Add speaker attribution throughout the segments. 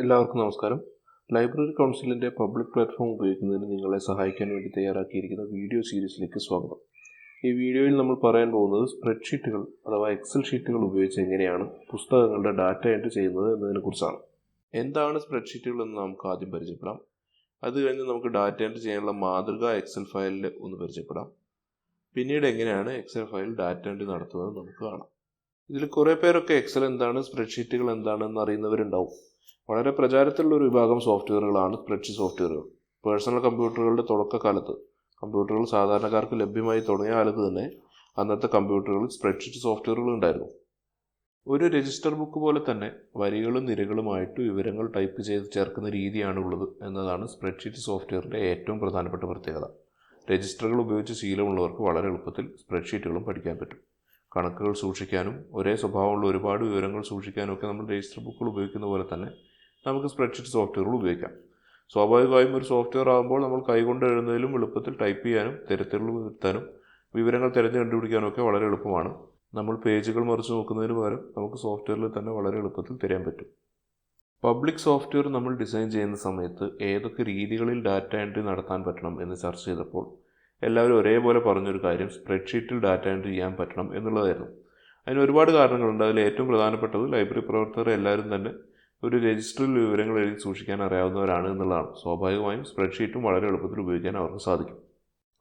Speaker 1: എല്ലാവർക്കും നമസ്കാരം. ലൈബ്രറി കൗൺസിലിന്റെ പബ്ലിക് പ്ലാറ്റ്ഫോം ഉപയോഗിക്കുന്നതിന് നിങ്ങളെ സഹായിക്കാൻ വേണ്ടി തയ്യാറാക്കിയിരിക്കുന്ന വീഡിയോ സീരീസിലേക്ക് സ്വാഗതം. ഈ വീഡിയോയിൽ നമ്മൾ പറയാൻ പോകുന്നത് സ്പ്രെഡ്ഷീറ്റുകൾ അഥവാ എക്സൽ ഷീറ്റുകൾ ഉപയോഗിച്ച് എങ്ങനെയാണ് പുസ്തകങ്ങളുടെ ഡാറ്റ എൻട്രി ചെയ്യുന്നത് എന്നതിനെക്കുറിച്ചാണ് എന്താണ് സ്പ്രെഡ്ഷീറ്റുകൾ എന്ന് നമുക്ക് ആദ്യം പരിചയപ്പെടാം. അത് കഴിഞ്ഞ് നമുക്ക് ഡാറ്റ എൻട്രി ചെയ്യാനുള്ള മാതൃക എക്സൽ ഫയലിൽ ഒന്ന് പരിചയപ്പെടാം. പിന്നീട് എങ്ങനെയാണ് എക്സൽ ഫയൽ ഡാറ്റ എൻട്രി നടത്തുന്നത് നമുക്ക് കാണാം. ഇതിൽ കുറേ പേരൊക്കെ എക്സൽ എന്താണ് സ്പ്രെഡ്ഷീറ്റുകൾ എന്താണെന്ന് അറിയുന്നവരുണ്ടാവും വളരെ പ്രചാരത്തിലുള്ള ഒരു വിഭാഗം സോഫ്റ്റ്വെയറുകളാണ് സ്പ്രെഡ്ഷീറ്റ് സോഫ്റ്റ്വെയറുകൾ. പേഴ്സണൽ കമ്പ്യൂട്ടറുകളുടെ തുടക്കകാലത്ത് കമ്പ്യൂട്ടറുകൾ സാധാരണക്കാർക്ക് ലഭ്യമായി തുടങ്ങിയ കാലത്ത് തന്നെ അന്നത്തെ കമ്പ്യൂട്ടറുകളിൽ സ്പ്രെഡ്ഷീറ്റ് സോഫ്റ്റ്വെയറുകൾ ഉണ്ടായിരുന്നു. ഒരു രജിസ്റ്റർ ബുക്ക് പോലെ തന്നെ വരികളും നിരകളുമായിട്ട് വിവരങ്ങൾ ടൈപ്പ് ചെയ്ത് ചേർക്കുന്ന രീതിയാണ് ഉള്ളത് എന്നതാണ് സ്പ്രെഡ്ഷീറ്റ് സോഫ്റ്റ്വെയറിന്റെ ഏറ്റവും പ്രധാനപ്പെട്ട പ്രത്യേകത. രജിസ്റ്ററുകൾ ഉപയോഗിച്ച് ശീലമുള്ളവർക്ക് വളരെ എളുപ്പത്തിൽ സ്പ്രെഡ്ഷീറ്റുകളും പഠിക്കാൻ പറ്റും. കണക്കുകൾ സൂക്ഷിക്കാനും ഒരേ സ്വഭാവമുള്ള ഒരുപാട് വിവരങ്ങൾ സൂക്ഷിക്കാനും ഒക്കെ നമ്മൾ രജിസ്റ്റർ ബുക്കുകൾ ഉപയോഗിക്കുന്ന പോലെ തന്നെ നമുക്ക് സ്പ്രെഡ്ഷീറ്റ് സോഫ്റ്റ്വെയറുകൾ ഉപയോഗിക്കാം. സ്വാഭാവികമായും ഒരു സോഫ്റ്റ്വെയർ ആകുമ്പോൾ നമ്മൾ കൈകൊണ്ട് എഴുതുന്നതിലും എളുപ്പത്തിൽ ടൈപ്പ് ചെയ്യാനും തിരുത്തലുകൾ വരുത്താനും വിവരങ്ങൾ തിരഞ്ഞു കണ്ടുപിടിക്കാനും ഒക്കെ വളരെ എളുപ്പമാണ്. നമ്മൾ പേജുകൾ മറിച്ച് നോക്കുന്നതിന് പകരം നമുക്ക് സോഫ്റ്റ്വെയറിൽ തന്നെ വളരെ എളുപ്പത്തിൽ തിരയാൻ പറ്റും. പബ്ലിക് സോഫ്റ്റ്വെയർ നമ്മൾ ഡിസൈൻ ചെയ്യുന്ന സമയത്ത് ഏതൊക്കെ രീതികളിൽ ഡാറ്റ എൻട്രി നടത്താൻ പറ്റണം എന്ന് ചർച്ച ചെയ്തപ്പോൾ എല്ലാവരും ഒരേപോലെ പറഞ്ഞൊരു കാര്യം സ്പ്രെഡ്ഷീറ്റിൽ ഡാറ്റ എൻട്രി ചെയ്യാൻ പറ്റണം എന്നുള്ളതായിരുന്നു. അതിന് ഒരുപാട് കാരണങ്ങളുണ്ട്. അതിൽ ഏറ്റവും പ്രധാനപ്പെട്ടത് ലൈബ്രറി പ്രവർത്തകർ എല്ലാവരും തന്നെ ഒരു രജിസ്റ്ററിൽ വിവരങ്ങൾ എഴുതി സൂക്ഷിക്കാൻ അറിയാവുന്നവരാണ് എന്നുള്ളതാണ്. സ്വാഭാവികമായും സ്പ്രെഡ്ഷീറ്റും വളരെ എളുപ്പത്തിൽ ഉപയോഗിക്കാൻ അവർക്ക് സാധിക്കും.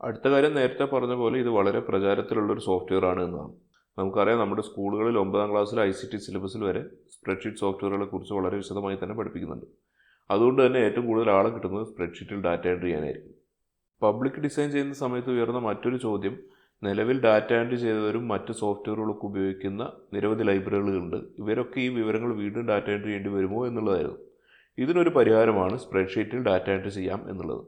Speaker 1: അടുത്ത കാര്യം നേരത്തെ പറഞ്ഞ പോലെ ഇത് വളരെ പ്രചാരത്തിലുള്ളൊരു സോഫ്റ്റ്വെയർ ആണ് എന്നതാണ് നമുക്കറിയാം നമ്മുടെ സ്കൂളുകളിൽ ഒമ്പതാം ക്ലാസ്സിൽ ഐ സി ടി സിലബസിൽ വരെ സ്പ്രെഡ്ഷീറ്റ് സോഫ്റ്റ്വെയറുകളെ കുറിച്ച് വളരെ വിശദമായി തന്നെ പഠിപ്പിക്കുന്നുണ്ട്. അതുകൊണ്ട് തന്നെ ഏറ്റവും കൂടുതൽ ആളെ കിട്ടുന്നത് സ്പ്രെഡ്ഷീറ്റിൽ ഡാറ്റ എൻട്രി ചെയ്യാനായിരിക്കും. പബ്ലിക് ഡിസൈൻ ചെയ്യുന്ന സമയത്ത് ഉയർന്ന മറ്റൊരു ചോദ്യം നിലവിൽ ഡാറ്റ എൻട്രി ചെയ്തവരും മറ്റ് സോഫ്റ്റ്വെയറുകളൊക്കെ ഉപയോഗിക്കുന്ന നിരവധി ലൈബ്രറികളുണ്ട്. ഇവരൊക്കെ ഈ വിവരങ്ങൾ വീണ്ടും ഡാറ്റ എൻട്രി ചെയ്യേണ്ടി വരുമോ എന്നുള്ളതായിരുന്നു. ഇതിനൊരു പരിഹാരമാണ് സ്പ്രെഡ്ഷീറ്റിൽ ഡാറ്റ എൻട്രി ചെയ്യാം എന്നുള്ളത്.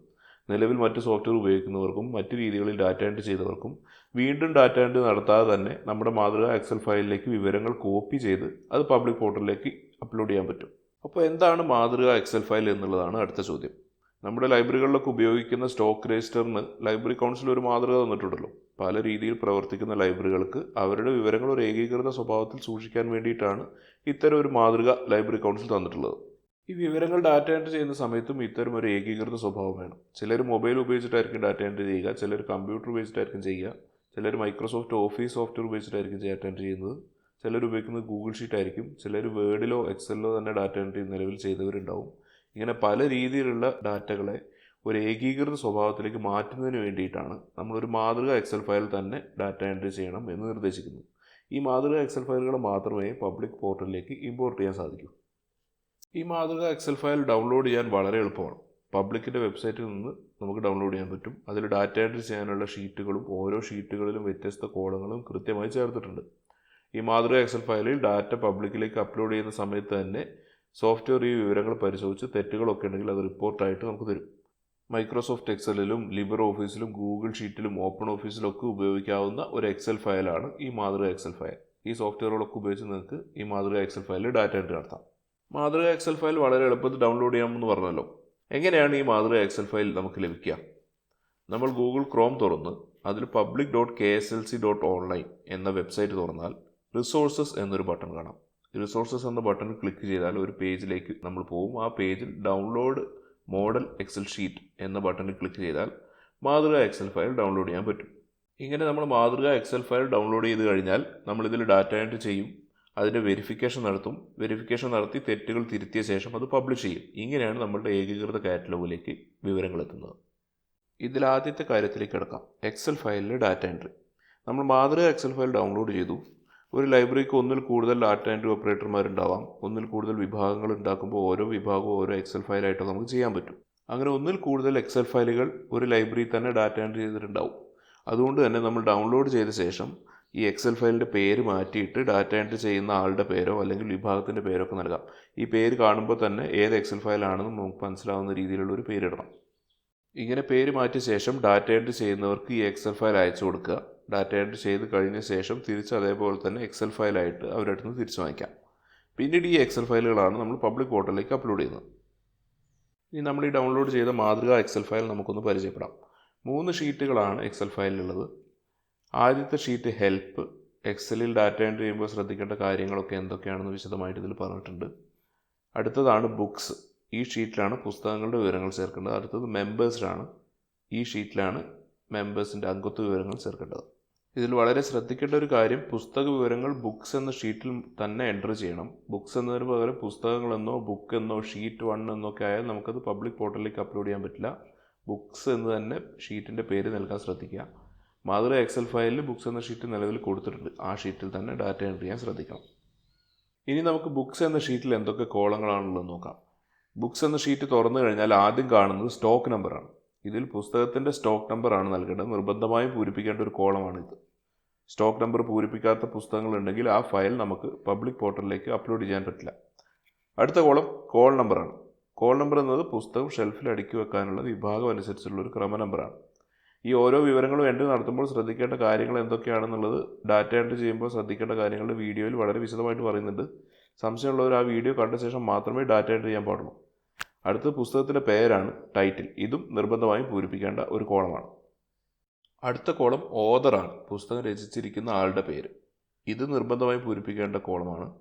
Speaker 1: നിലവിൽ മറ്റ് സോഫ്റ്റ്വെയർ ഉപയോഗിക്കുന്നവർക്കും മറ്റ് രീതികളിൽ ഡാറ്റ എൻട്രി ചെയ്തവർക്കും വീണ്ടും ഡാറ്റ എൻട്രി നടത്താതെ തന്നെ നമ്മുടെ മാതൃക എക്സൽ ഫയലിലേക്ക് വിവരങ്ങൾ കോപ്പി ചെയ്ത് അത് പബ്ലിക് പോർട്ടലിലേക്ക് അപ്ലോഡ് ചെയ്യാൻ പറ്റും. അപ്പോൾ എന്താണ് മാതൃക എക്സൽ ഫയൽ എന്നുള്ളതാണ് അടുത്ത ചോദ്യം. നമ്മുടെ ലൈബ്രറികളിലൊക്കെ ഉപയോഗിക്കുന്ന സ്റ്റോക്ക് രജിസ്റ്ററിന് ലൈബ്രറി കൗൺസിൽ ഒരു മാതൃക തന്നിട്ടുണ്ടല്ലോ. പല രീതിയിൽ പ്രവർത്തിക്കുന്ന ലൈബ്രറികൾക്ക് അവരുടെ വിവരങ്ങൾ ഒരു ഏകീകൃത സ്വഭാവത്തിൽ സൂക്ഷിക്കാൻ വേണ്ടിയിട്ടാണ് ഇത്തരം ഒരു മാതൃക ലൈബ്രറി കൗൺസിൽ തന്നിട്ടുള്ളത്. ഈ വിവരങ്ങൾ ഡാറ്റ എൻട്രി ചെയ്യുന്ന സമയത്തും ഇത്തരം ഒരു ഏകീകൃത സ്വഭാവം വേണം. ചിലർ മൊബൈൽ ഉപയോഗിച്ചിട്ടായിരിക്കും ഡാറ്റ എൻട്രി ചെയ്യുക ചിലർ കമ്പ്യൂട്ടർ ഉപയോഗിച്ചിട്ടായിരിക്കും ചെയ്യുക ചിലർ മൈക്രോസോഫ്റ്റ് ഓഫീസ് സോഫ്റ്റ്വെയർ ഉപയോഗിച്ചിട്ടായിരിക്കും ഡാറ്റ എൻട്രി ചെയ്യുന്നത് ചിലർ ഉപയോഗിക്കുന്നത് ഗൂഗിൾ ഷീറ്റ് ആയിരിക്കും ചിലർ വേർഡിലോ എക്സലിലോ തന്നെ ഡാറ്റ എൻട്രി നിലവിൽ ചെയ്തവരുണ്ടാവും. ഇങ്ങനെ പല രീതിയിലുള്ള ഡാറ്റകളെ ഒരു ഏകീകൃത സ്വഭാവത്തിലേക്ക് മാറ്റുന്നതിന് വേണ്ടിയിട്ടാണ് നമ്മളൊരു മാതൃക എക്സൽ ഫയൽ തന്നെ ഡാറ്റ എൻട്രി ചെയ്യണം എന്ന് നിർദ്ദേശിക്കുന്നു. ഈ മാതൃക എക്സൽ ഫയലുകൾ മാത്രമേ പബ്ലിക് പോർട്ടലിലേക്ക് ഇമ്പോർട്ട് ചെയ്യാൻ സാധിക്കൂ. ഈ മാതൃക എക്സൽ ഫയൽ ഡൗൺലോഡ് ചെയ്യാൻ വളരെ എളുപ്പമാണ്. പബ്ലിക്കിന്റെ വെബ്സൈറ്റിൽ നിന്ന് നമുക്ക് ഡൗൺലോഡ് ചെയ്യാൻ പറ്റും. അതിൽ ഡാറ്റ എൻട്രി ചെയ്യാനുള്ള ഷീറ്റുകളും ഓരോ ഷീറ്റുകളിലും വ്യത്യസ്ത കോളങ്ങളും കൃത്യമായി ചേർത്തിട്ടുണ്ട്. ഈ മാതൃക എക്സൽ ഫയലിൽ ഡാറ്റ പബ്ലിക്കിലേക്ക് അപ്ലോഡ് ചെയ്യുന്ന സമയത്ത് തന്നെ സോഫ്റ്റ്വെയർ ഈ വിവരങ്ങൾ പരിശോധിച്ച് തെറ്റുകളൊക്കെ ഉണ്ടെങ്കിൽ അത് റിപ്പോർട്ടായിട്ട് നമുക്ക് തരും. മൈക്രോസോഫ്റ്റ് എക്സലിലും ലിബർ ഓഫീസിലും ഗൂഗിൾ ഷീറ്റിലും ഓപ്പൺ ഓഫീസിലും ഒക്കെ ഉപയോഗിക്കാവുന്ന ഒരു എക്സൽ ഫയലാണ് ഈ മാതൃക എക്സൽ ഫയൽ. ഈ സോഫ്റ്റ്വെയറുകളൊക്കെ ഉപയോഗിച്ച് നിങ്ങൾക്ക് ഈ മാതൃക എക്സൽ ഫയലിൽ ഡാറ്റ എൻട്രി നടത്താം. മാതൃക എക്സൽ ഫയൽ വളരെ എളുപ്പത്തിൽ ഡൗൺലോഡ് ചെയ്യാമെന്ന് പറഞ്ഞല്ലോ. എങ്ങനെയാണ് ഈ മാതൃക എക്സൽ ഫയൽ നമുക്ക് ലഭിക്കുക? നമ്മൾ ഗൂഗിൾ ക്രോം തുറന്ന് അതിൽ public dot K S L C dot online എന്ന വെബ്സൈറ്റ് തുറന്നാൽ റിസോഴ്സസ് എന്നൊരു ബട്ടൺ കാണാം. റിസോഴ്സസ് എന്ന ബട്ടൺ ക്ലിക്ക് ചെയ്താൽ ഒരു പേജിലേക്ക് നമ്മൾ പോകും. ആ പേജിൽ ഡൗൺലോഡ് മോഡൽ എക്സൽ ഷീറ്റ് എന്ന ബട്ടണിൽ ക്ലിക്ക് ചെയ്താൽ മാതൃക എക്സൽ ഫയൽ ഡൗൺലോഡ് ചെയ്യാൻ പറ്റും. ഇങ്ങനെ നമ്മൾ മാതൃക എക്സൽ ഫയൽ ഡൗൺലോഡ് ചെയ്ത് കഴിഞ്ഞാൽ നമ്മളിതിൽ ഡാറ്റ എൻട്രി ചെയ്യും അതിന്റെ വെരിഫിക്കേഷൻ നടത്തും. വെരിഫിക്കേഷൻ നടത്തി തെറ്റുകൾ തിരുത്തിയ ശേഷം അത് പബ്ലിഷ് ചെയ്യും. ഇങ്ങനെയാണ് നമ്മളുടെ ഏകീകൃത കാറ്റലോഗിലേക്ക് വിവരങ്ങൾ എത്തുന്നത്. ഇതിൽ ആദ്യത്തെ കാര്യത്തിലേക്ക് കിടക്കാം. എക്സൽ ഫയലിലെ ഡാറ്റ എൻട്രി നമ്മൾ മാതൃക എക്സൽ ഫയൽ ഡൗൺലോഡ് ചെയ്തു. ഒരു ലൈബ്രറിക്ക് ഒന്നിൽ കൂടുതൽ ഡാറ്റ എൻട്രി ഓപ്പറേറ്റർമാരുണ്ടാവാം ഒന്നിൽ കൂടുതൽ വിഭാഗങ്ങൾ ഉണ്ടാക്കുമ്പോൾ ഓരോ വിഭാഗവും ഓരോ എക്സൽ ഫയലായിട്ടോ നമുക്ക് ചെയ്യാൻ പറ്റും. അങ്ങനെ ഒന്നിൽ കൂടുതൽ എക്സൽ ഫയലുകൾ ഒരു ലൈബ്രറിയിൽ തന്നെ ഡാറ്റ എൻട്രി ചെയ്തിട്ടുണ്ടാവും. അതുകൊണ്ട് തന്നെ നമ്മൾ ഡൗൺലോഡ് ചെയ്ത ശേഷം ഈ എക്സൽ ഫയലിന്റെ പേര് മാറ്റിയിട്ട് ഡാറ്റ എൻട്രി ചെയ്യുന്ന ആളുടെ പേരോ അല്ലെങ്കിൽ വിഭാഗത്തിന്റെ പേരോ ഒക്കെ നൽകാം. ഈ പേര് കാണുമ്പോൾ തന്നെ ഏത് എക്സൽ ഫയലാണെന്ന് നമുക്ക് മനസ്സിലാവുന്ന രീതിയിലുള്ള ഒരു പേരിടണം ഇങ്ങനെ പേര് മാറ്റിയ ശേഷം ഡാറ്റ എൻട്രി ചെയ്യുന്നവർക്ക് ഈ എക്സൽ ഫയൽ അയച്ചു കൊടുക്കുക. ഡാറ്റ എൻട്രി ചെയ്ത് കഴിഞ്ഞ ശേഷം തിരിച്ച് അതേപോലെ തന്നെ എക്സൽ ഫയലായിട്ട് അവരുടെ നിന്ന് തിരിച്ചു വാങ്ങിക്കാം. പിന്നീട് ഈ എക്സൽ ഫയലുകളാണ് നമ്മൾ പബ്ലിക് പോർട്ടലിലേക്ക് അപ്ലോഡ് ചെയ്യുന്നത്. ഇനി നമ്മൾ ഈ ഡൗൺലോഡ് ചെയ്ത മാതൃക എക്സൽ ഫയൽ നമുക്കൊന്ന് പരിചയപ്പെടാം. മൂന്ന് ഷീറ്റുകളാണ് എക്സൽ ഫയലിലുള്ളത് ആദ്യത്തെ ഷീറ്റ് ഹെൽപ്പ് എക്സലിൽ ഡാറ്റ എൻട്രി ചെയ്യുമ്പോൾ ശ്രദ്ധിക്കേണ്ട കാര്യങ്ങളൊക്കെ എന്തൊക്കെയാണെന്ന് വിശദമായിട്ട് ഇതിൽ പറഞ്ഞിട്ടുണ്ട്. അടുത്തതാണ് ബുക്സ് ഈ ഷീറ്റിലാണ് പുസ്തകങ്ങളുടെ വിവരങ്ങൾ ചേർക്കേണ്ടത്. അടുത്തത് മെമ്പേഴ്സിലാണ് ഈ ഷീറ്റിലാണ് മെമ്പേഴ്സിന്റെ അംഗത്വ വിവരങ്ങൾ ചേർക്കേണ്ടത്. ഇതിൽ വളരെ ശ്രദ്ധിക്കേണ്ട ഒരു കാര്യം പുസ്തക വിവരങ്ങൾ ബുക്സ് എന്ന ഷീറ്റിൽ തന്നെ എന്റർ ചെയ്യണം. ബുക്സ് എന്നതിന് പകരം പുസ്തകങ്ങളെന്നോ ബുക്ക് എന്നോ ഷീറ്റ് വൺ എന്നൊക്കെ ആയാൽ നമുക്കത് പബ്ലിക് പോർട്ടലിലേക്ക് അപ്ലോഡ് ചെയ്യാൻ പറ്റില്ല. ബുക്സ് എന്ന് തന്നെ ഷീറ്റിന്റെ പേര് നൽകാൻ ശ്രദ്ധിക്കുക. മാതൃ എക്സൽ ഫയലിൽ ബുക്സ് എന്ന ഷീറ്റ് നിലവിൽ കൊടുത്തിട്ടുണ്ട്. ആ ഷീറ്റിൽ തന്നെ ഡാറ്റ എന്റർ ചെയ്യാൻ ശ്രദ്ധിക്കണം. ഇനി നമുക്ക് ബുക്സ് എന്ന ഷീറ്റിൽ എന്തൊക്കെ കോളങ്ങളാണുള്ളത് നോക്കാം. ബുക്സ് എന്ന ഷീറ്റ് തുറന്നു കഴിഞ്ഞാൽ ആദ്യം കാണുന്നത് സ്റ്റോക്ക് നമ്പറാണ് ഇതിൽ പുസ്തകത്തിന്റെ സ്റ്റോക്ക് നമ്പറാണ് നൽകേണ്ടത്. നിർബന്ധമായും പൂരിപ്പിക്കേണ്ട ഒരു കോളമാണിത്. സ്റ്റോക്ക് നമ്പർ പൂരിപ്പിക്കാത്ത പുസ്തകങ്ങളുണ്ടെങ്കിൽ ആ ഫയൽ നമുക്ക് പബ്ലിക് പോർട്ടലിലേക്ക് അപ്ലോഡ് ചെയ്യാൻ പറ്റില്ല. അടുത്ത കോളം കോൾ നമ്പറാണ് കോൾ നമ്പർ എന്നത് പുസ്തകം ഷെൽഫിൽ അടുക്കി വെക്കാനുള്ള വിഭാഗം അനുസരിച്ചുള്ള ഒരു ക്രമ നമ്പറാണ് ഈ ഓരോ വിവരങ്ങളും എൻട്രി നടത്തുമ്പോൾ ശ്രദ്ധിക്കേണ്ട കാര്യങ്ങൾ എന്തൊക്കെയാണെന്നുള്ളത് ഡാറ്റ എൻട്രി ചെയ്യുമ്പോൾ ശ്രദ്ധിക്കേണ്ട കാര്യങ്ങൾ വീഡിയോയിൽ വളരെ വിശദമായിട്ട് പറയുന്നുണ്ട്. സംശയമുള്ളവർ ആ വീഡിയോ കണ്ട ശേഷം മാത്രമേ ഡാറ്റ എൻട്രി ചെയ്യാൻ പാടുള്ളൂ. അടുത്ത പുസ്തകത്തിന്റെ പേരാണ് ടൈറ്റിൽ ഇതും നിർബന്ധമായും പൂരിപ്പിക്കേണ്ട ഒരു കോളമാണ് അടുത്ത കോളം ഓതറാണ് പുസ്തകം രചിച്ചിരിക്കുന്ന ആളുടെ പേര്. ഇത് നിർബന്ധമായി പൂരിപ്പിക്കേണ്ട കോളമാണ്.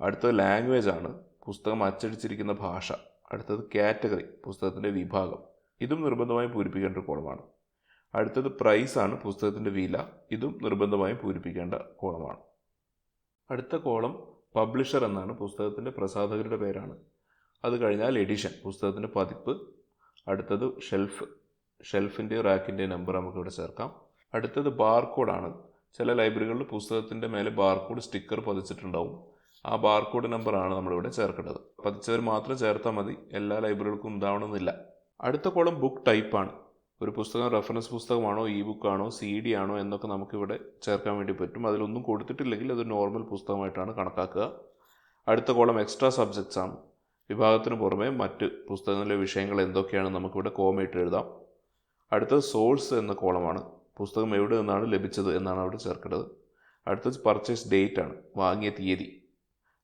Speaker 1: അടുത്തത് ലാംഗ്വേജ് ആണ്. പുസ്തകം അച്ചടിച്ചിരിക്കുന്ന ഭാഷ. അടുത്തത് കാറ്റഗറി പുസ്തകത്തിന്റെ വിഭാഗം. ഇതും നിർബന്ധമായി പൂരിപ്പിക്കേണ്ട കോളമാണ്. അടുത്തത് പ്രൈസ് ആണ് പുസ്തകത്തിന്റെ വില. ഇതും നിർബന്ധമായും പൂരിപ്പിക്കേണ്ട കോളമാണ്. അടുത്ത കോളം പബ്ലിഷർ എന്നാണ്. പുസ്തകത്തിന്റെ പ്രസാധകരുടെ പേരാണ്. അത് കഴിഞ്ഞാൽ എഡിഷൻ പുസ്തകത്തിന്റെ പതിപ്പ്. അടുത്തത് ഷെൽഫ് ഷെൽഫിന്റെ റാക്കിന്റെ നമ്പർ നമുക്കിവിടെ ചേർക്കാം. അടുത്തത് ബാർകോഡാണ്. ചില ലൈബ്രറികളിൽ പുസ്തകത്തിന്റെ മേലെ ബാർകോഡ് സ്റ്റിക്കർ പതിച്ചിട്ടുണ്ടാവും. ആ ബാർകോഡ് നമ്പറാണ് നമ്മളിവിടെ ചേർക്കേണ്ടത്. പതിച്ചവർ മാത്രം ചേർത്താൽ മതി. എല്ലാ ലൈബ്രറികൾക്കും ഉണ്ടാവണമെന്നില്ല അടുത്ത കോളം ബുക്ക് ടൈപ്പാണ് ഒരു പുസ്തകം റെഫറൻസ് പുസ്തകമാണോ ഇ ബുക്കാണോ സി ഡി ആണോ എന്നൊക്കെ നമുക്കിവിടെ ചേർക്കാൻ വേണ്ടി പറ്റും. അതിലൊന്നും കൊടുത്തിട്ടില്ലെങ്കിൽ അത് നോർമൽ പുസ്തകമായിട്ടാണ് കണക്കാക്കുക. അടുത്ത കോളം എക്സ്ട്രാ സബ്ജക്ട്സ് ആണ്. വിഭാഗത്തിന് പുറമെ മറ്റ് പുസ്തകങ്ങളിലെ വിഷയങ്ങൾ എന്തൊക്കെയാണ് നമുക്കിവിടെ കോമയിട്ട് എഴുതാം. അടുത്തത് സോഴ്സ് എന്ന കോളമാണ് പുസ്തകം എവിടെ നിന്നാണ് ലഭിച്ചത് എന്നാണ് അവിടെ ചേർക്കേണ്ടത്. അടുത്തത് പർച്ചേസ് ഡേറ്റ് ആണ് വാങ്ങിയ തീയതി.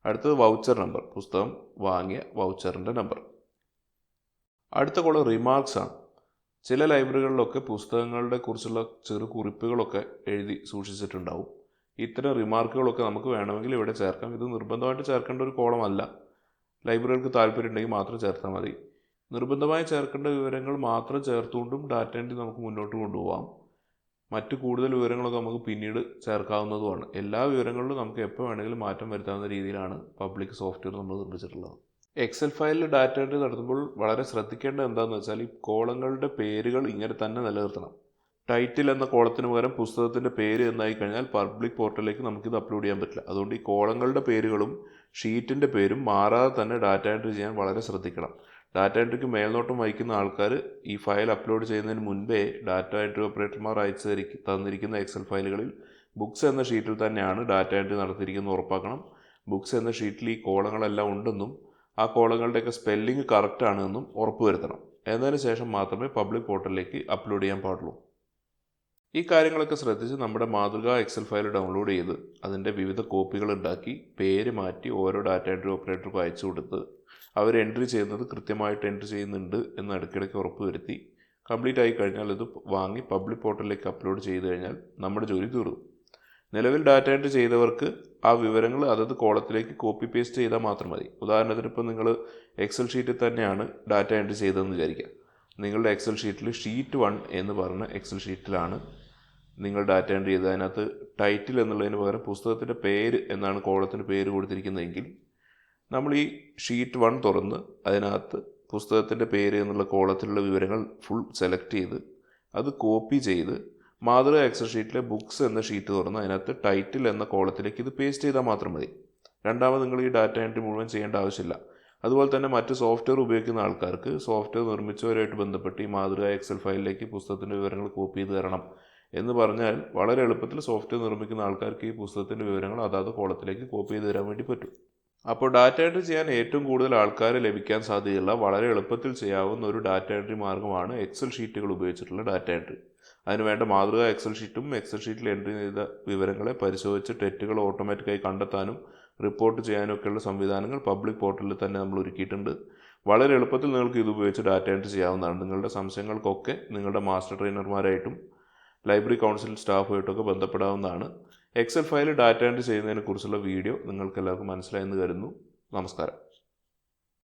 Speaker 1: അടുത്തത് വൗച്ചർ നമ്പർ പുസ്തകം വാങ്ങിയ വൗച്ചറിന്റെ നമ്പർ അടുത്ത കോളം റിമാർക്സ് ആണ്. ചില ലൈബ്രറികളിലൊക്കെ പുസ്തകങ്ങളുടെ കുറിച്ചുള്ള ചെറു കുറിപ്പുകളൊക്കെ എഴുതി സൂക്ഷിച്ചിട്ടുണ്ടാവും. ഇത്തരം റിമാർക്കുകളൊക്കെ നമുക്ക് വേണമെങ്കിൽ ഇവിടെ ചേർക്കാം. ഇത് നിർബന്ധമായിട്ട് ചേർക്കേണ്ട ഒരു കോളമല്ല ലൈബ്രറികൾക്ക് താല്പര്യം ഉണ്ടെങ്കിൽ മാത്രം ചേർത്താൽ മതി. നിർബന്ധമായി ചേർക്കേണ്ട വിവരങ്ങൾ മാത്രം ചേർത്തുകൊണ്ടും ഡാറ്റ എൻട്രി നമുക്ക് മുന്നോട്ട് കൊണ്ടുപോകാം മറ്റ് കൂടുതൽ വിവരങ്ങളൊക്കെ നമുക്ക് പിന്നീട് ചേർക്കാവുന്നതുമാണ്. എല്ലാ വിവരങ്ങളിലും നമുക്ക് എപ്പോൾ വേണമെങ്കിലും മാറ്റം വരുത്താവുന്ന രീതിയിലാണ് പബ്ലിക് സോഫ്റ്റ്വെയർ നമ്മൾ നിർമ്മിച്ചിട്ടുള്ളത്. എക്സൽ ഫയലിൽ ഡാറ്റ എൻട്രി നടത്തുമ്പോൾ വളരെ ശ്രദ്ധിക്കേണ്ടത് എന്താണെന്ന് വെച്ചാൽ ഈ കോളങ്ങളുടെ പേരുകൾ ഇങ്ങനെ തന്നെ നിലനിർത്തണം. ടൈറ്റിൽ എന്ന കോളത്തിന് പകരം പുസ്തകത്തിന്റെ പേര് എന്നായി കഴിഞ്ഞാൽ പബ്ലിക് പോർട്ടലിലേക്ക് നമുക്കിത് അപ്ലോഡ് ചെയ്യാൻ പറ്റില്ല. അതുകൊണ്ട് ഈ കോളങ്ങളുടെ പേരുകളും ഷീറ്റിന്റെ പേരും മാറാതെ തന്നെ ഡാറ്റ എൻട്രി ചെയ്യാൻ വളരെ ശ്രദ്ധിക്കണം. ഡാറ്റ എൻട്രിക്ക് മേൽനോട്ടം വഹിക്കുന്ന ആൾക്കാർ ഈ ഫയൽ അപ്ലോഡ് ചെയ്യുന്നതിന് മുൻപേ ഡാറ്റ എൻട്രി ഓപ്പറേറ്റർമാർ അയച്ചു തന്നിരിക്കുന്ന എക്സൽ ഫയലുകളിൽ ബുക്സ് എന്ന ഷീറ്റിൽ തന്നെയാണ് ഡാറ്റ എൻട്രി നടത്തിയിരിക്കുന്നത് ഉറപ്പാക്കണം. ബുക്സ് എന്ന ഷീറ്റിൽ ഈ കോളങ്ങളെല്ലാം ഉണ്ടെന്നും ആ കോളങ്ങളുടെയൊക്കെ സ്പെല്ലിംഗ് കറക്റ്റ് ആണെന്നും ഉറപ്പുവരുത്തണം എന്നതിന് ശേഷം മാത്രമേ പബ്ലിക് പോർട്ടലിലേക്ക് അപ്ലോഡ് ചെയ്യാൻ പാടുള്ളൂ. ഈ കാര്യങ്ങളൊക്കെ ശ്രദ്ധിച്ച് നമ്മുടെ മാതൃക എക്സൽ ഫയൽ ഡൗൺലോഡ് ചെയ്ത് അതിന്റെ വിവിധ കോപ്പികൾ ഉണ്ടാക്കി പേര് മാറ്റി ഓരോ ഡാറ്റ എൻട്രി ഓപ്പറേറ്റർക്കും അയച്ചു കൊടുത്ത് അവർ എൻട്രി ചെയ്യുന്നത് കൃത്യമായിട്ട് എൻട്രി ചെയ്യുന്നുണ്ട് എന്ന് ഇടയ്ക്കിടയ്ക്ക് ഉറപ്പ് വരുത്തി. കംപ്ലീറ്റ് ആയി കഴിഞ്ഞാൽ ഇത് വാങ്ങി പബ്ലിക് പോർട്ടലിലേക്ക് അപ്ലോഡ് ചെയ്ത് കഴിഞ്ഞാൽ നമ്മുടെ ജോലി തീർന്നു. നിലവിൽ ഡാറ്റ എൻട്രി ചെയ്തവർക്ക് ആ വിവരങ്ങൾ അതത് കോളത്തിലേക്ക് കോപ്പി പേസ്റ്റ് ചെയ്താൽ മാത്രം മതി. ഉദാഹരണത്തിന് ഇപ്പോൾ നിങ്ങൾ എക്സൽ ഷീറ്റിൽ തന്നെയാണ് ഡാറ്റ എൻട്രി ചെയ്തതെന്ന് വിചാരിക്കുക. നിങ്ങളുടെ എക്സൽ ഷീറ്റിൽ ഷീറ്റ് വൺ എന്ന് പറഞ്ഞ എക്സൽ ഷീറ്റിലാണ് നിങ്ങൾ ഡാറ്റ എൻട്രി ചെയ്തത്. അതിനകത്ത് ടൈറ്റിൽ എന്നുള്ളതിന് പകരം പുസ്തകത്തിന്റെ പേര് എന്നാണ് കോളത്തിന് പേര് കൊടുത്തിരിക്കുന്നതെങ്കിൽ നമ്മൾ ഈ ഷീറ്റ് വൺ തുറന്ന് അതിനകത്ത് പുസ്തകത്തിന്റെ പേര് എന്നുള്ള കോളത്തിലുള്ള വിവരങ്ങൾ ഫുൾ സെലക്ട് ചെയ്ത് അത് കോപ്പി ചെയ്ത് മാതൃക എക്സൽ ഷീറ്റിലെ ബുക്സ് എന്ന ഷീറ്റ് തുറന്ന് അതിനകത്ത് ടൈറ്റിൽ എന്ന കോളത്തിലേക്ക് ഇത് പേസ്റ്റ് ചെയ്താൽ മാത്രം മതി. രണ്ടാമത് നിങ്ങൾ ഈ ഡാറ്റ എൻട്രി മുഴുവൻ ചെയ്യേണ്ട ആവശ്യമില്ല. അതുപോലെ തന്നെ മറ്റ് സോഫ്റ്റ്വെയർ ഉപയോഗിക്കുന്ന ആൾക്കാർക്ക് സോഫ്റ്റ്വെയർ നിർമ്മിച്ചവരുമായിട്ട് ബന്ധപ്പെട്ട് ഈ മാതൃക എക്സൽ ഫയലിലേക്ക് പുസ്തകത്തിന്റെ വിവരങ്ങൾ കോപ്പി ചെയ്ത് തരണം എന്ന് പറഞ്ഞാൽ വളരെ എളുപ്പത്തിൽ സോഫ്റ്റ്വെയർ നിർമ്മിക്കുന്ന ആൾക്കാർക്ക് ഈ പുസ്തകത്തിന്റെ വിവരങ്ങൾ അതാത് കോളത്തിലേക്ക് കോപ്പി ചെയ്ത് തരാൻ വേണ്ടി പറ്റും. അപ്പോൾ ഡാറ്റ എൻട്രി ചെയ്യാൻ ഏറ്റവും കൂടുതൽ ആൾക്കാർ ലഭിക്കാൻ സാധ്യതയുള്ള വളരെ എളുപ്പത്തിൽ ചെയ്യാവുന്ന ഒരു ഡാറ്റ എൻട്രി മാർഗമാണ് എക്സൽ ഷീറ്റുകൾ ഉപയോഗിച്ചിട്ടുള്ള ഡാറ്റ എൻട്രി അതിന് വേണ്ട മാതൃക എക്സൽ ഷീറ്റും എക്സൽ ഷീറ്റിൽ എൻട്രി ചെയ്ത വിവരങ്ങളെ പരിശോധിച്ച് തെറ്റുകൾ ഓട്ടോമാറ്റിക്കായി കണ്ടെത്താനും റിപ്പോർട്ട് ചെയ്യാനും ഒക്കെയുള്ള സംവിധാനങ്ങൾ പബ്ലിക് പോർട്ടലിൽ തന്നെ നമ്മൾ ഒരുക്കിയിട്ടുണ്ട്. വളരെ എളുപ്പത്തിൽ നിങ്ങൾക്ക് ഇത് ഉപയോഗിച്ച് ഡാറ്റ എൻട്രി ചെയ്യാവുന്നതാണ്. നിങ്ങളുടെ സംശയങ്ങൾക്കൊക്കെ നിങ്ങളുടെ മാസ്റ്റർ ട്രെയിനർമാരായിട്ടും ലൈബ്രറി കൗൺസിൽ സ്റ്റാഫുമായിട്ടൊക്കെ ബന്ധപ്പെടാവുന്നതാണ്. എക്സൽ ഫയൽ ഡാറ്റ എൻട്രി ചെയ്യുന്നതിനെക്കുറിച്ചുള്ള വീഡിയോ നിങ്ങൾക്കെല്ലാവർക്കും മനസ്സിലായെന്ന് കരുതുന്നു. നമസ്കാരം.